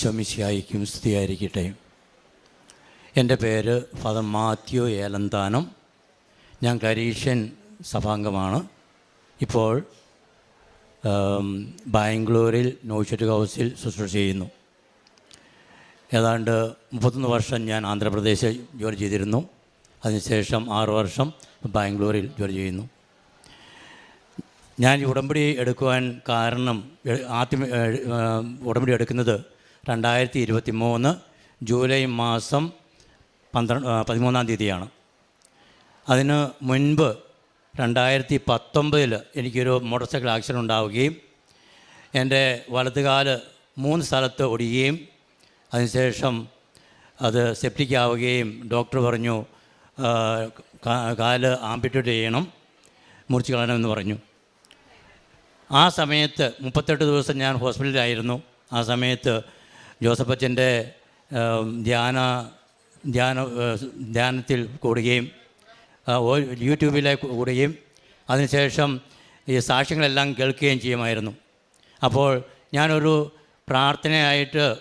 ശമിശിയായിരിക്കും സ്തുതിയായിരിക്കട്ടെ. എന്റെ പേര് ഫാദർ മാത്യു ഏലന്താനം. ഞാൻ കരീഷ്യൻ സഭാംഗമാണ്. ഇപ്പോൾ ബാംഗ്ലൂരിൽ നോഷറ്റ് ഹൗസിൽ ശുശ്രൂഷ ചെയ്യുന്നു. ഏതാണ്ട് മുപ്പത്തൊന്ന് വർഷം ഞാൻ ആന്ധ്രാപ്രദേശിൽ ജോലി ചെയ്തിരുന്നു. അതിനുശേഷം ആറു വർഷം ബാംഗ്ലൂരിൽ ജോലി ചെയ്യുന്നു. ഞാൻ ഉടമ്പടി എടുക്കുവാൻ കാരണം ആദ്യം ഉടമ്പടി എടുക്കുന്നത് രണ്ടായിരത്തി ഇരുപത്തി മൂന്ന് ജൂലൈ മാസം പന്ത്രണ്ട് പതിമൂന്നാം തീയതിയാണ്. അതിന് മുൻപ് രണ്ടായിരത്തി പത്തൊമ്പതിൽ എനിക്കൊരു മോട്ടോർ സൈക്കിൾ ആക്സിഡന്റ് ഉണ്ടാവുകയും എന്റെ വലതുകാൽ മൂന്ന് സ്ഥലത്ത് ഒടിയുകയും അതിനുശേഷം അത് സെപ്റ്റിക് ആവുകയും ഡോക്ടർ പറഞ്ഞു കാൽ ആംപിറ്റേറ്റ് ചെയ്യണം മുറിച്ച് കളയണമെന്ന് പറഞ്ഞു. ആ സമയത്ത് മുപ്പത്തെട്ട് ദിവസം ഞാൻ ഹോസ്പിറ്റലിലായിരുന്നു. ആ സമയത്ത് ജോസഫ് അച്ഛന്റെ ധ്യാന ധ്യാന ധ്യാനത്തിൽ കൂടുകയും യൂട്യൂബിലെ കൂടുകയും അതിനുശേഷം ഈ സാക്ഷ്യങ്ങളെല്ലാം കേൾക്കുകയും ചെയ്യുമായിരുന്നു. അപ്പോൾ ഞാനൊരു പ്രാർത്ഥനയായിട്ട്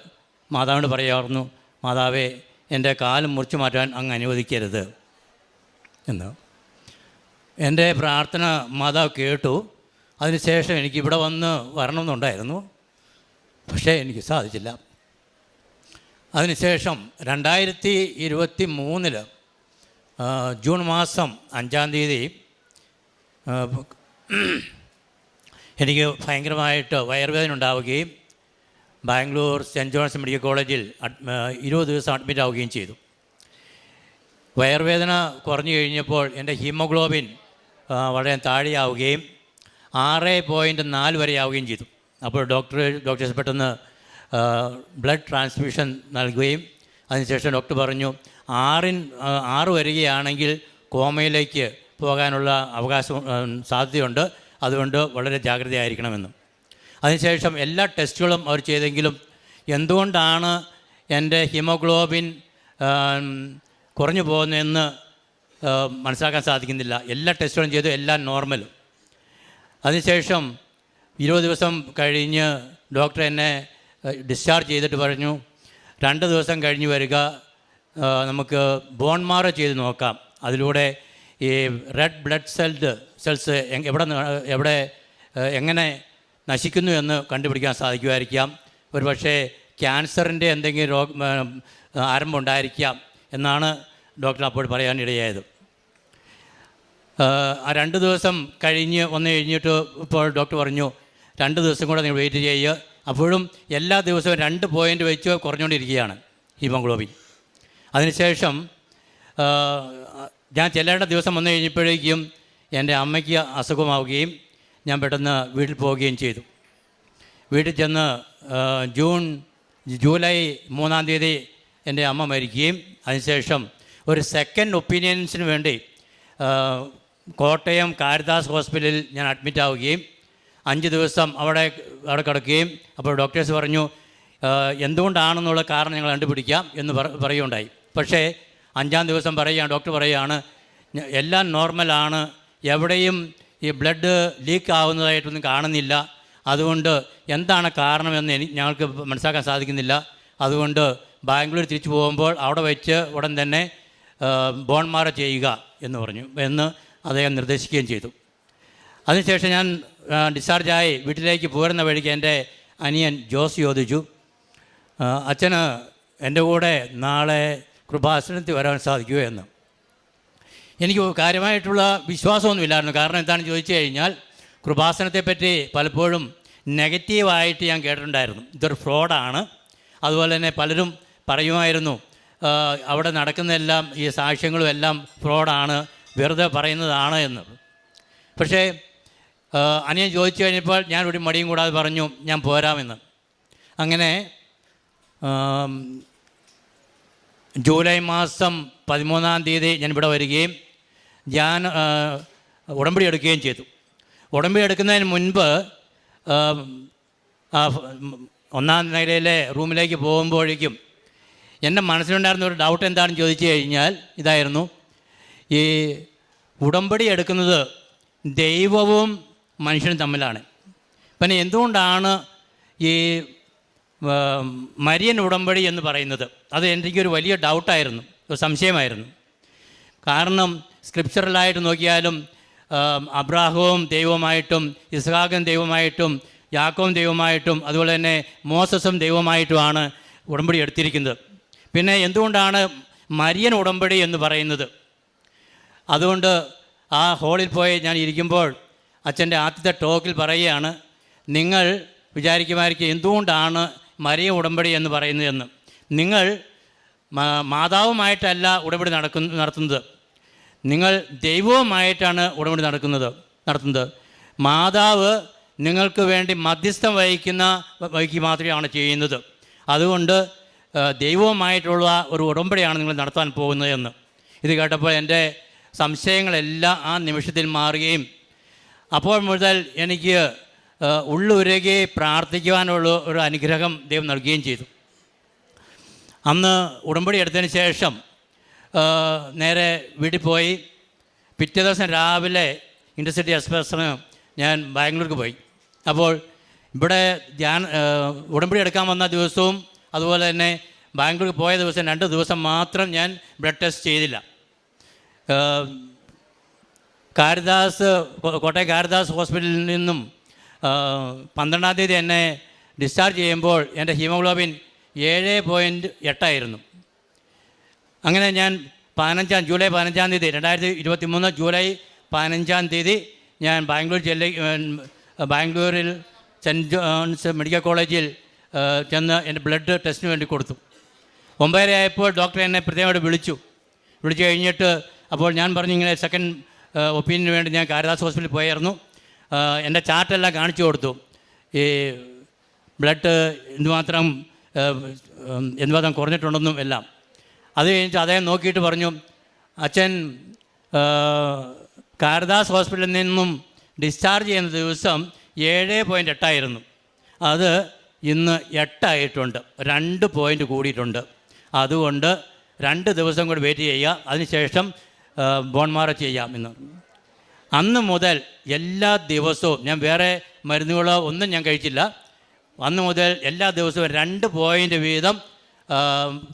മാതാവിനോട് പറയാറുന്നു മാതാവേ എന്റെ കാലം മുറിച്ചു മാറ്റാൻ അങ്ങ് അനുവദിക്കരുത് എന്ന്. എന്റെ പ്രാർത്ഥന മാതാവ് കേട്ടു. അതിനുശേഷം എനിക്കിവിടെ വന്ന് വരണമെന്നുണ്ടായിരുന്നു. പക്ഷേ എനിക്ക് സാധിച്ചില്ല. അതിനുശേഷം രണ്ടായിരത്തി ഇരുപത്തി മൂന്നിൽ ജൂൺ മാസം അഞ്ചാം തീയതി എനിക്ക് ഭയങ്കരമായിട്ട് വയറുവേദന ഉണ്ടാവുകയും ബാംഗ്ലൂർ സെന്റ് ജോൺസ് മെഡിക്കൽ കോളേജിൽ ഇരുപത് ദിവസം അഡ്മിറ്റ് ആവുകയും ചെയ്തു. വയറുവേദന കുറഞ്ഞു കഴിഞ്ഞപ്പോൾ എന്റെ ഹീമോഗ്ലോബിൻ വളരെ താഴെയാവുകയും ആറ് പോയിന്റ് നാല് വരെ ആവുകയും ചെയ്തു. അപ്പോൾ ഡോക്ടർ ഡോക്ടേഴ്സ് പെട്ടെന്ന് ബ്ലഡ് ട്രാൻസ്ഫ്യൂഷൻ നൽകുകയും അതിനുശേഷം ഡോക്ടർ പറഞ്ഞു ആറിൻ ആറ് വരികയാണെങ്കിൽ കോമയിലേക്ക് പോകാനുള്ള അവകാശം സാധ്യതയുണ്ട്. അതുകൊണ്ട് വളരെ ജാഗ്രതയായിരിക്കണമെന്ന്. അതിനുശേഷം എല്ലാ ടെസ്റ്റുകളും അവർ ചെയ്തെങ്കിലും എന്തുകൊണ്ടാണ് എന്റെ ഹീമോഗ്ലോബിൻ കുറഞ്ഞു പോകുന്നതെന്ന് മനസ്സിലാക്കാൻ സാധിക്കുന്നില്ല. എല്ലാ ടെസ്റ്റുകളും ചെയ്തു എല്ലാം നോർമൽ അതിനുശേഷം ഇരുപത് ദിവസം കഴിഞ്ഞ് ഡോക്ടർ എന്നെ ഡിസ്ചാർജ് ചെയ്തിട്ട് പറഞ്ഞു. രണ്ട് ദിവസം കഴിഞ്ഞ് വരിക. നമുക്ക് ബോൺ മാറ ചെയ്ത് നോക്കാം. അതിലൂടെ ഈ റെഡ് ബ്ലഡ് സെൽഡ് സെൽസ് എവിടെ എവിടെ എങ്ങനെ നശിക്കുന്നു എന്ന് കണ്ടുപിടിക്കാൻ സാധിക്കുമായിരിക്കാം. ഒരു പക്ഷേ ക്യാൻസറിന്റെ എന്തെങ്കിലും രോഗ ആരംഭമുണ്ടായിരിക്കാം എന്നാണ് ഡോക്ടർ അപ്പോൾ പറയാനിടയായത് ആ രണ്ട് ദിവസം കഴിഞ്ഞ് വന്നു കഴിഞ്ഞിട്ട് ഇപ്പോൾ ഡോക്ടർ പറഞ്ഞു രണ്ട് ദിവസം കൂടെ നിങ്ങൾ വെയിറ്റ് ചെയ്യുക. അപ്പോഴും എല്ലാ ദിവസവും രണ്ട് പോയിന്റ് വെച്ച് കുറഞ്ഞുകൊണ്ടിരിക്കുകയാണ് ഹീമോഗ്ലോബിൻ. അതിനുശേഷം ഞാൻ ചെല്ലേണ്ട ദിവസം വന്നു കഴിഞ്ഞപ്പോഴേക്കും എന്റെ അമ്മയ്ക്ക് അസുഖമാവുകയും ഞാൻ പെട്ടെന്ന് വീട്ടിൽ പോവുകയും ചെയ്തു. വീട്ടിൽ ചെന്ന് ജൂൺ ജൂലൈ മൂന്നാം തീയതി എന്റെ അമ്മ മരിക്കുകയും അതിനുശേഷം ഒരു സെക്കൻഡ് ഒപ്പീനിയൻസിന് വേണ്ടി കോട്ടയം കാരിദാസ് ഹോസ്പിറ്റലിൽ ഞാൻ അഡ്മിറ്റ് ആവുകയും അഞ്ച് ദിവസം അവിടെ അവിടെ കിടക്കുകയും അപ്പോൾ ഡോക്ടേഴ്സ് പറഞ്ഞു എന്തുകൊണ്ടാണെന്നുള്ള കാരണം ഞങ്ങൾ കണ്ടുപിടിക്കാം എന്ന് പറ പറയുകയുണ്ടായി. പക്ഷേ അഞ്ചാം ദിവസം പറയുകയാണ് ഡോക്ടർ പറയുകയാണ് "ഞ- എല്ലാം നോർമലാണ് എവിടെയും ഈ ബ്ലഡ് ലീക്ക് ആവുന്നതായിട്ടൊന്നും കാണുന്നില്ല. അതുകൊണ്ട് എന്താണ് കാരണമെന്ന് ഞങ്ങൾക്ക് മനസ്സിലാക്കാൻ സാധിക്കുന്നില്ല. അതുകൊണ്ട് ബാംഗ്ലൂർ തിരിച്ചു പോകുമ്പോൾ അവിടെ വെച്ച് ഉടൻ തന്നെ ബോൺ ബോൺമാറ ചെയ്യുക എന്ന് പറഞ്ഞു എന്ന് അദ്ദേഹം നിർദ്ദേശിക്കുകയും ചെയ്തു. അതിനുശേഷം ഞാൻ ഡിസ്ചാർജായി വീട്ടിലേക്ക് പോരുന്ന വഴിക്ക് എന്റെ അനിയൻ ജോസ് ചോദിച്ചു. അച്ഛന് എന്റെ കൂടെ നാളെ കൃപാസനത്തിൽ വരാൻ സാധിക്കുമോ എന്ന്. എനിക്ക് കാര്യമായിട്ടുള്ള വിശ്വാസമൊന്നുമില്ലായിരുന്നു. കാരണം എന്താണെന്ന് ചോദിച്ചു കഴിഞ്ഞാൽ കൃപാസനത്തെപ്പറ്റി പലപ്പോഴും നെഗറ്റീവായിട്ട് ഞാൻ കേട്ടിട്ടുണ്ടായിരുന്നു. ഇതൊരു ഫ്രോഡാണ്. അതുപോലെ തന്നെ പലരും പറയുമായിരുന്നു അവിടെ നടക്കുന്നതെല്ലാം ഈ സാക്ഷ്യങ്ങളും എല്ലാം ഫ്രോഡാണ് വെറുതെ പറയുന്നതാണ് എന്ന്. പക്ഷേ അനിയൻ ചോദിച്ചു കഴിഞ്ഞപ്പോൾ ഞാൻ ഒരു മടിയും കൂടാതെ പറഞ്ഞു ഞാൻ പോരാമെന്ന്. അങ്ങനെ ജൂലൈ മാസം പതിമൂന്നാം തീയതി ഞാൻ ഇവിടെ വരികയും ഞാൻ ഉടമ്പടി എടുക്കുകയും ചെയ്തു. ഉടമ്പടി എടുക്കുന്നതിന് മുൻപ് ഒന്നാം നിലയിലെ റൂമിലേക്ക് പോകുമ്പോഴേക്കും എന്റെ മനസ്സിലുണ്ടായിരുന്ന ഒരു ഡൗട്ട് എന്താണെന്ന് ചോദിച്ചു കഴിഞ്ഞാൽ ഇതായിരുന്നു ഈ ഉടമ്പടി എടുക്കുന്നത് ദൈവവും മനുഷ്യനും തമ്മിലാണ്. പിന്നെ എന്തുകൊണ്ടാണ് ഈ മരിയൻ ഉടമ്പടി എന്ന് പറയുന്നത്? അത് എനിക്കൊരു വലിയ ഡൗട്ടായിരുന്നു. ഒരു സംശയമായിരുന്നു. കാരണം സ്ക്രിപ്ചറലായിട്ട് നോക്കിയാലും അബ്രാഹവും ദൈവമായിട്ടും ഇസ്ഹാഖും ദൈവമായിട്ടും യാക്കോവും ദൈവമായിട്ടും അതുപോലെ തന്നെ മോസസും ദൈവമായിട്ടുമാണ് ഉടമ്പടി എടുത്തിരിക്കുന്നത്. പിന്നെ എന്തുകൊണ്ടാണ് മരിയൻ ഉടമ്പടി എന്ന് പറയുന്നത്? അതുകൊണ്ട് ആ ഹോളിൽ പോയി ഞാൻ ഇരിക്കുമ്പോൾ അച്ഛന്റെ ആദ്യത്തെ ടോക്കിൽ പറയുകയാണ് നിങ്ങൾ വിചാരിക്കുമായിരിക്കും എന്തുകൊണ്ടാണ് മരിയ ഉടമ്പടി എന്ന് പറയുന്നതെന്ന്. നിങ്ങൾ മാതാവുമായിട്ടല്ല ഉടമ്പടി നടക്കുന്ന നടത്തുന്നത്. നിങ്ങൾ ദൈവവുമായിട്ടാണ് ഉടമ്പടി നടക്കുന്നത് നടത്തുന്നത്. മാതാവ് നിങ്ങൾക്ക് വേണ്ടി മധ്യസ്ഥം വഹിക്കുന്ന വഹിക്കുക മാത്രമാണ് ചെയ്യുന്നത്. അതുകൊണ്ട് ദൈവവുമായിട്ടുള്ള ഒരു ഉടമ്പടിയാണ് നിങ്ങൾ നടത്താൻ പോകുന്നത് എന്ന് ഇത് കേട്ടപ്പോൾ എന്റെ സംശയങ്ങളെല്ലാം ആ നിമിഷത്തിൽ മാറുകയും അപ്പോൾ മുതൽ എനിക്ക് ഉള്ളുരകെ പ്രാർത്ഥിക്കുവാനുള്ള ഒരു അനുഗ്രഹം ദൈവം നൽകുകയും ചെയ്തു. അന്ന് ഉടമ്പടി എടുത്തതിന് ശേഷം നേരെ വീട്ടിൽ പോയി. പിറ്റേ ദിവസം രാവിലെ ഇന്റർസിറ്റി എക്സ്പ്രസ്സിന് ഞാൻ ബാംഗ്ലൂർക്ക് പോയി. അപ്പോൾ ഇവിടെ ധ്യാന ഉടമ്പടി എടുക്കാൻ വന്ന ദിവസവും അതുപോലെ തന്നെ ബാംഗ്ലൂർക്ക് പോയ ദിവസം രണ്ട് ദിവസം മാത്രം ഞാൻ ബ്ലഡ് ടെസ്റ്റ് ചെയ്തില്ല. കാരിദാസ് കോട്ടയം കാരിദാസ് ഹോസ്പിറ്റലിൽ നിന്നും പന്ത്രണ്ടാം തീയതി എന്നെ ഡിസ്ചാർജ് ചെയ്യുമ്പോൾ എന്റെ ഹീമോഗ്ലോബിൻ ഏഴ് പോയിന്റ് എട്ടായിരുന്നു അങ്ങനെ ഞാൻ പതിനഞ്ചാം ജൂലൈ പതിനഞ്ചാം തീയതി രണ്ടായിരത്തി ഇരുപത്തി മൂന്ന് ജൂലൈ പതിനഞ്ചാം തീയതി ഞാൻ ബാംഗ്ലൂർ ജില്ല ബാംഗ്ലൂരിൽ സെന്റ് ജോൺസ് മെഡിക്കൽ കോളേജിൽ ചെന്ന് എന്റെ ബ്ലഡ് ടെസ്റ്റിന് വേണ്ടി കൊടുത്തു. ഒമ്പതര ആയപ്പോൾ ഡോക്ടർ എന്നെ പ്രത്യേകമായിട്ട് വിളിച്ചു. വിളിച്ചു കഴിഞ്ഞിട്ട് അപ്പോൾ ഞാൻ പറഞ്ഞു ഇങ്ങനെ സെക്കൻഡ് ഒപ്പീനിയന് വേണ്ടി ഞാൻ കാരിദാസ് ഹോസ്പിറ്റലിൽ പോയായിരുന്നു. എന്റെ ചാർട്ടെല്ലാം കാണിച്ചു കൊടുത്തു. ഈ ബ്ലഡ് എന്തുമാത്രം എന്തുമാത്രം കുറഞ്ഞിട്ടുണ്ടെന്നും എല്ലാം. അത് കഴിഞ്ഞിട്ട് അദ്ദേഹം നോക്കിയിട്ട് പറഞ്ഞു അച്ഛൻ കാരദാസ് ഹോസ്പിറ്റലിൽ നിന്നും ഡിസ്ചാർജ് ചെയ്യുന്ന ദിവസം ഏഴ് പോയിന്റ് എട്ടായിരുന്നു. അത് ഇന്ന് എട്ടായിട്ടുണ്ട്. രണ്ട് പോയിന്റ് കൂടിയിട്ടുണ്ട്. അതുകൊണ്ട് രണ്ട് ദിവസം കൂടി വെയിറ്റ് ചെയ്യുക. അതിനുശേഷം ബോൺമാറ ചെയ്യാം എന്ന് പറഞ്ഞു. അന്ന് മുതൽ എല്ലാ ദിവസവും ഞാൻ വേറെ മരുന്നുകളോ ഒന്നും ഞാൻ കഴിച്ചില്ല. അന്ന് മുതൽ എല്ലാ ദിവസവും രണ്ട് പോയിന്റ് വീതം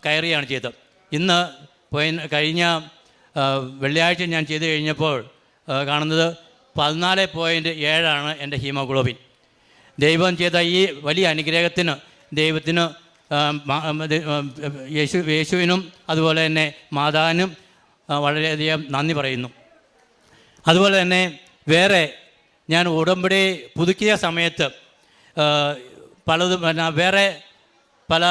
കയറിയാണ് ചെയ്തത്. ഇന്ന് പോയി കഴിഞ്ഞ വെള്ളിയാഴ്ച ഞാൻ ചെയ്ത് കഴിഞ്ഞപ്പോൾ കാണുന്നത് പതിനാല് പോയിന്റ് ഏഴാണ് എന്റെ ഹീമോഗ്ലോബിൻ. ദൈവം ചെയ്ത ഈ വലിയ അനുഗ്രഹത്തിന് ദൈവത്തിന് യേശു യേശുവിനും അതുപോലെ തന്നെ മാതാവിനും വളരെയധികം നന്ദി പറയുന്നു. അതുപോലെ തന്നെ വേറെ ഞാൻ ഉടമ്പടി പുതുക്കിയ സമയത്ത് പലതും പിന്നെ വേറെ പല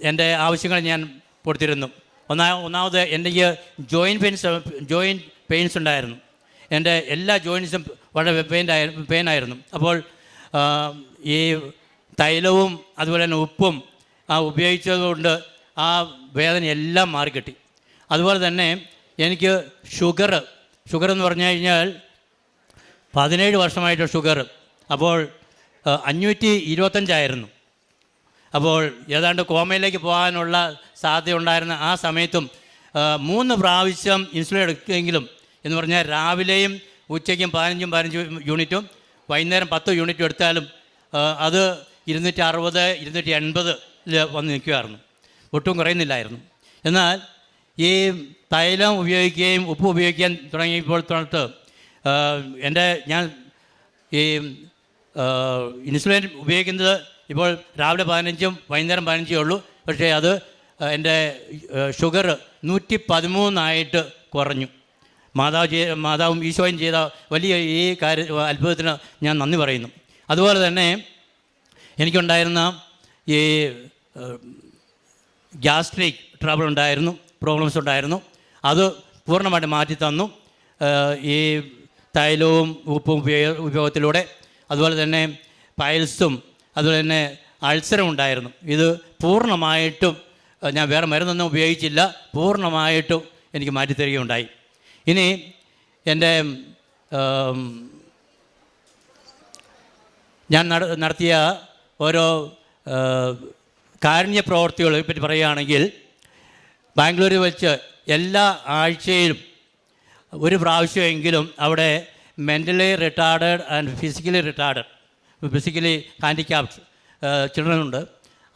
എന്റെ ആവശ്യങ്ങൾ ഞാൻ കൊടുത്തിരുന്നു. ഒന്നാ ഒന്നാമത് എന്റെ ജോയിന്റ് പെയിൻസ് ജോയിന്റ് പെയിൻസ് ഉണ്ടായിരുന്നു. എന്റെ എല്ലാ ജോയിൻസും വളരെ പെയിന്റായി പെയിൻ ആയിരുന്നു. അപ്പോൾ ഈ തൈലവും അതുപോലെ തന്നെ ഉപ്പും ആ ഉപയോഗിച്ചതുകൊണ്ട് ആ വേദന എല്ലാം മാറിക്കിട്ടി. അതുപോലെ തന്നെ എനിക്ക് ഷുഗർ ഷുഗർ എന്ന് പറഞ്ഞു കഴിഞ്ഞാൽ പതിനേഴ് വർഷമായിട്ട് ഷുഗർ. അപ്പോൾ അഞ്ഞൂറ്റി ഇരുപത്തഞ്ചായിരുന്നു അപ്പോൾ ഏതാണ്ട് കോമയിലേക്ക് പോകാനുള്ള സാധ്യത ഉണ്ടായിരുന്ന ആ സമയത്തും മൂന്ന് പ്രാവശ്യം ഇൻസുലിൻ എടുക്കുമെങ്കിലും എന്ന് പറഞ്ഞാൽ രാവിലെയും ഉച്ചയ്ക്കും പതിനഞ്ചും പതിനഞ്ചും യൂണിറ്റും വൈകുന്നേരം പത്ത് യൂണിറ്റും എടുത്താലും അത് ഇരുന്നൂറ്റി അറുപത് ഇരുന്നൂറ്റി എൺപതിൽ വന്ന് നിൽക്കുമായിരുന്നു. ഒട്ടും കുറയുന്നില്ലായിരുന്നു. എന്നാൽ ഈ തൈലം ഉപയോഗിക്കുകയും ഉപ്പ് ഉപയോഗിക്കാൻ തുടങ്ങിയപ്പോൾ തൊട്ട് എന്റെ ഞാൻ ഈ ഇൻസുലിൻ ഉപയോഗിക്കുന്നത് ഇപ്പോൾ രാവിലെ പതിനഞ്ചും വൈകുന്നേരം പതിനഞ്ചേ ഉള്ളൂ. പക്ഷേ അത് എന്റെ ഷുഗർ നൂറ്റി പതിമൂന്നായിട്ട് കുറഞ്ഞു. മാതാവ് ചെയ്ത മാതാവും ഈശോയും ചെയ്ത വലിയ ഈ കാര്യ അത്ഭുതത്തിന് ഞാൻ നന്ദി പറയുന്നു. അതുപോലെ തന്നെ എനിക്കുണ്ടായിരുന്ന ഈ ഗ്യാസ്ട്രിക് ട്രബിൾ ഉണ്ടായിരുന്നു. പ്രോബ്ലംസ് ഉണ്ടായിരുന്നു. അത് പൂർണമായിട്ട് മാറ്റി തന്നു. ഈ തൈലവും ഉപ്പും ഉപയോഗ ഉപയോഗത്തിലൂടെ അതുപോലെ തന്നെ പൈൽസും അതുപോലെ തന്നെ അൾസറും ഉണ്ടായിരുന്നു. ഇത് പൂർണമായിട്ടും ഞാൻ വേറെ മരുന്നൊന്നും ഉപയോഗിച്ചില്ല. പൂർണമായിട്ടും എനിക്ക് മാറ്റിത്തരികയുണ്ടായി ഇനി എന്റെ ഞാൻ നടത്തിയ ഓരോ കാരുണ്യ പ്രവർത്തികളെ പറ്റി പറയുകയാണെങ്കിൽ ബാംഗ്ലൂരിൽ വെച്ച് എല്ലാ ആഴ്ചയിലും ഒരു പ്രാവശ്യമെങ്കിലും അവിടെ mentally retarded and physically retarded physically handicapped children ഉണ്ട്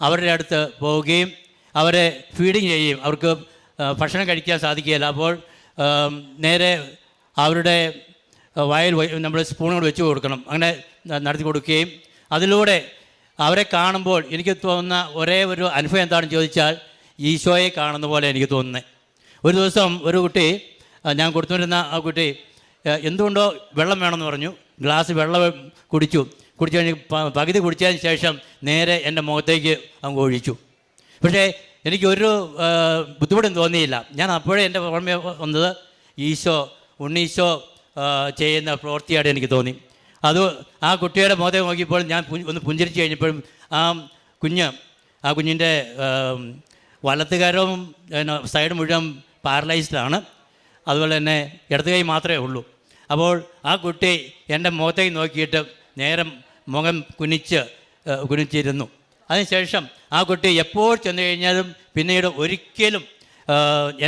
അവരുടെ അടുത്ത് പോവുകയും അവരെ ഫീഡിങ് ചെയ്യുകയും അവർക്ക് ഭക്ഷണം കഴിക്കാൻ സാധിക്കുകയില്ല. അപ്പോൾ നേരെ അവരുടെ വയൽ നമ്മൾ സ്പൂണുകൾ വെച്ച് കൊടുക്കണം. അങ്ങനെ നടത്തി കൊടുക്കുകയും അതിലൂടെ അവരെ കാണുമ്പോൾ എനിക്ക് തോന്നുന്ന ഒരേ ഒരു അനുഭവം എന്താണെന്ന് ചോദിച്ചാൽ ഈശോയെ കാണുന്ന പോലെ എനിക്ക് തോന്നുന്നത് ഒരു ദിവസം ഒരു കുട്ടി ഞാൻ കൊടുത്തുകൊണ്ടിരുന്ന ആ കുട്ടി എന്തുകൊണ്ടോ വെള്ളം വേണമെന്ന് പറഞ്ഞു. ഗ്ലാസ് വെള്ളം കുടിച്ചു. കുടിച്ചു കഴിഞ്ഞ് പകുതി കുടിച്ചതിന് ശേഷം നേരെ എന്റെ മുഖത്തേക്ക് അങ്ങ് ഒഴിച്ചു. പക്ഷേ എനിക്കൊരു ബുദ്ധിമുട്ടും തോന്നിയില്ല. ഞാൻ അപ്പോഴേ എന്റെ ഓർമ്മ വന്നത് ഈശോ ഉണ്ണീശോ ചെയ്യുന്ന പ്രവൃത്തിയായിട്ട് എനിക്ക് തോന്നി. അത് ആ കുട്ടിയുടെ മുഖത്തെ നോക്കിയപ്പോൾ ഞാൻ ഒന്ന് പുഞ്ചിരിച്ച് കഴിഞ്ഞപ്പോഴും ആ കുഞ്ഞ് ആ കുഞ്ഞിന്റെ വലത്തുകാരവും സൈഡ് മുഴുവൻ പാരലൈസ്ഡാണ് അതുപോലെ തന്നെ ഇടത് കൈ മാത്രമേ ഉള്ളൂ. അപ്പോൾ ആ കുട്ടി എന്റെ മുഖത്തേക്ക് നോക്കിയിട്ട് നേരം മുഖം കുനിച്ച് കുനിച്ചിരുന്നു. അതിനുശേഷം ആ കുട്ടി എപ്പോൾ ചെന്ന് കഴിഞ്ഞാലും പിന്നീട് ഒരിക്കലും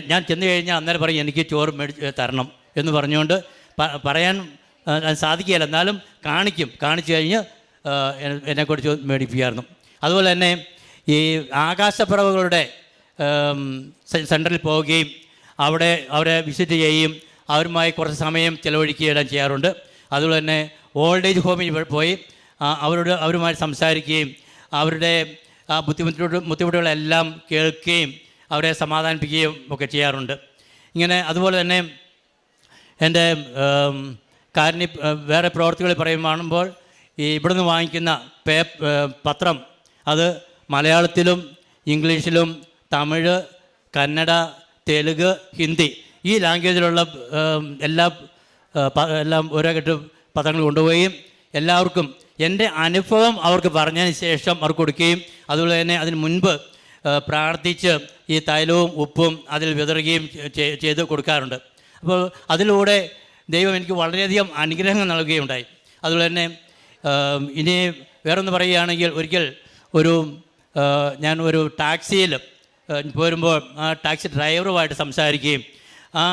ഞാൻ- ചെന്ന് കഴിഞ്ഞാൽ അന്നേരം പറയും എനിക്ക് ചോറ് മേടിച്ച് തരണം എന്ന് പറഞ്ഞുകൊണ്ട് പറയാൻ സാധിക്കുകയില്ല. എന്നാലും കാണിക്കും. കാണിച്ചു കഴിഞ്ഞ് എന്നെക്കുറിച്ച് മേടിപ്പിക്കായിരുന്നു. അതുപോലെ തന്നെ ഈ ആകാശപ്പറവുകളുടെ സെന്ററിൽ പോവുകയും അവിടെ അവരെ വിസിറ്റ് ചെയ്യുകയും അവരുമായി കുറച്ച് സമയം ചിലവഴിക്കുകയെല്ലാം ചെയ്യാറുണ്ട്. അതുപോലെ തന്നെ ഓൾഡ് ഏജ് ഹോമിൽ പോയി അവരോട് അവരുമായി സംസാരിക്കുകയും അവരുടെ ആ ബുദ്ധിമുട്ടുകൾ ബുദ്ധിമുട്ടുകളെല്ലാം കേൾക്കുകയും അവരെ സമാധാനിപ്പിക്കുകയും ഒക്കെ ചെയ്യാറുണ്ട്. ഇങ്ങനെ അതുപോലെ തന്നെ എന്റെ കാരണി വേറെ പ്രവർത്തികൾ പറയുമ്പോൾ ഈ ഇവിടുന്ന് വാങ്ങിക്കുന്ന പേ പത്രം അത് മലയാളത്തിലും ഇംഗ്ലീഷിലും തമിഴ് കന്നഡ തെലുങ്ക് ഹിന്ദി ഈ ലാംഗ്വേജിലുള്ള എല്ലാ എല്ലാം ഓരോ കെട്ട് പത്രങ്ങൾ കൊണ്ടുപോവുകയും എല്ലാവർക്കും എന്റെ അനുഭവം അവർക്ക് പറഞ്ഞതിന് ശേഷം അവർക്ക് കൊടുക്കുകയും അതുപോലെ തന്നെ അതിന് മുൻപ് പ്രാർത്ഥിച്ച് ഈ തൈലവും ഉപ്പും അതിൽ വിതറുകയും ചെയ്ത് കൊടുക്കാറുണ്ട്. അപ്പോൾ അതിലൂടെ ദൈവം എനിക്ക് വളരെയധികം അനുഗ്രഹങ്ങൾ നൽകുകയുണ്ടായി. അതുപോലെ തന്നെ ഇനി വേറൊന്ന് പറയുകയാണെങ്കിൽ ഒരിക്കൽ ഒരു ഞാൻ ഒരു ടാക്സിയിൽ പോരുമ്പോൾ ആ ടാക്സി ഡ്രൈവറുമായിട്ട് സംസാരിക്കുകയും ആ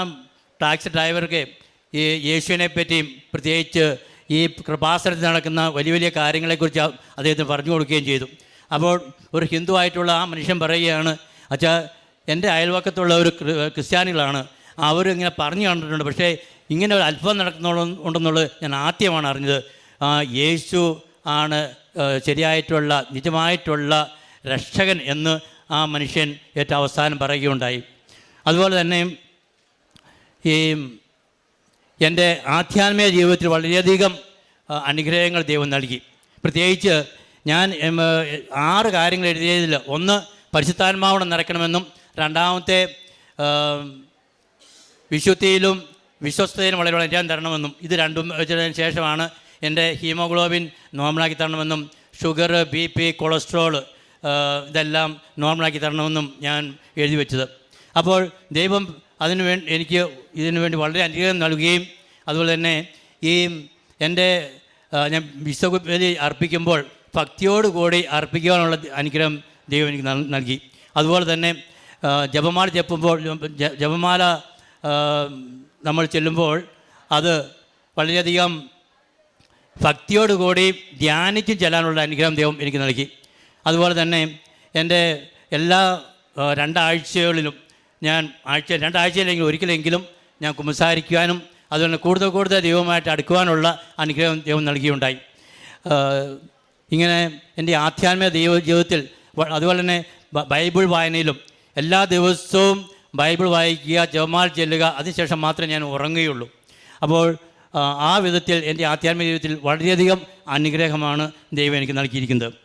ടാക്സി ഡ്രൈവർക്ക് ഈ യേശുവിനെ പറ്റിയും പ്രത്യേകിച്ച് ഈ കൃപാസനത്തിൽ നടക്കുന്ന വലിയ വലിയ കാര്യങ്ങളെക്കുറിച്ച് അദ്ദേഹത്തിന് പറഞ്ഞു കൊടുക്കുകയും ചെയ്തു. അപ്പോൾ ഒരു ഹിന്ദു ആയിട്ടുള്ള ആ മനുഷ്യൻ പറയുകയാണ് അച്ഛാ എന്റെ അയൽവക്കത്തുള്ള ഒരു ക്രി- ക്രിസ്ത്യാനികളാണ് അവരിങ്ങനെ പറഞ്ഞു കണ്ടിട്ടുണ്ട് പക്ഷേ ഇങ്ങനെ ഒരു അത്ഭുതം നടക്കുന്നുള്ള ഉണ്ടെന്നുള്ളത് ഞാൻ ആദ്യമാണ് അറിഞ്ഞത്. യേശു ആണ് ശരിയായിട്ടുള്ള നിജമായിട്ടുള്ള രക്ഷകൻ എന്ന് ആ മനുഷ്യൻ ഏറ്റവും അവസാനം പറയുകയുണ്ടായി. അതുപോലെ തന്നെ ഈ എന്റെ ആധ്യാത്മിക ജീവിതത്തിൽ വളരെയധികം അനുഗ്രഹങ്ങൾ ദൈവം നൽകി. പ്രത്യേകിച്ച് ഞാൻ ആറ് കാര്യങ്ങൾ എഴുതിയതിൽ ഒന്ന് പരിശുദ്ധാത്മാവോടെ നിറയ്ക്കണമെന്നും രണ്ടാമത്തെ വിശുദ്ധിയിലും വിശ്വസ്തയിലും വളരെ ഞാൻ തരണമെന്നും ഇത് രണ്ടും വെച്ചതിന് ശേഷമാണ് എന്റെ ഹീമോഗ്ലോബിൻ നോർമലാക്കി തരണമെന്നും ഷുഗർ ബി പി കൊളസ്ട്രോൾ ഇതെല്ലാം നോർമലാക്കി തരണമെന്നും ഞാൻ എഴുതി വെച്ചത്. അപ്പോൾ ദൈവം അതിനു വേണ്ടി എനിക്ക് ഇതിനു വേണ്ടി വളരെ അനുഗ്രഹം നൽകുകയും അതുപോലെ തന്നെ ഈ എന്റെ ഞാൻ വിശ്വബലി അർപ്പിക്കുമ്പോൾ ഭക്തിയോടുകൂടി അർപ്പിക്കുവാനുള്ള അനുഗ്രഹം ദൈവം എനിക്ക് നൽകി. അതുപോലെ തന്നെ ജപമാല ജപ്പുമ്പോൾ ജപമാല നമ്മൾ ചെല്ലുമ്പോൾ അത് വളരെയധികം ഭക്തിയോടുകൂടി ധ്യാനിച്ചും ചെല്ലാനുള്ള അനുഗ്രഹം ദൈവം എനിക്ക് നൽകി. അതുപോലെ തന്നെ എന്റെ എല്ലാ രണ്ടാഴ്ചകളിലും ഞാൻ ആഴ്ച രണ്ടാഴ്ചയിലെങ്കിലും ഒരിക്കലെങ്കിലും ഞാൻ കുമ്പസാരിക്കുവാനും അതുപോലെ കൂടുതൽ കൂടുതൽ ദൈവമായിട്ട് അടുക്കുവാനുള്ള അനുഗ്രഹം ദൈവം നൽകിയുണ്ടായി. ഇങ്ങനെ എന്റെ ആധ്യാത്മിക ദൈവ ജീവിതത്തിൽ അതുപോലെ തന്നെ ബൈബിൾ വായനയിലും എല്ലാ ദിവസവും ബൈബിൾ വായിക്കുക ജപമാൽ ചെല്ലുക അതിനുശേഷം മാത്രമേ ഞാൻ ഉറങ്ങുകയുള്ളൂ. അപ്പോൾ ആ വിധത്തിൽ എന്റെ ആധ്യാത്മിക ജീവിതത്തിൽ വളരെയധികം അനുഗ്രഹമാണ് ദൈവം എനിക്ക് നൽകിയിരിക്കുന്നത്.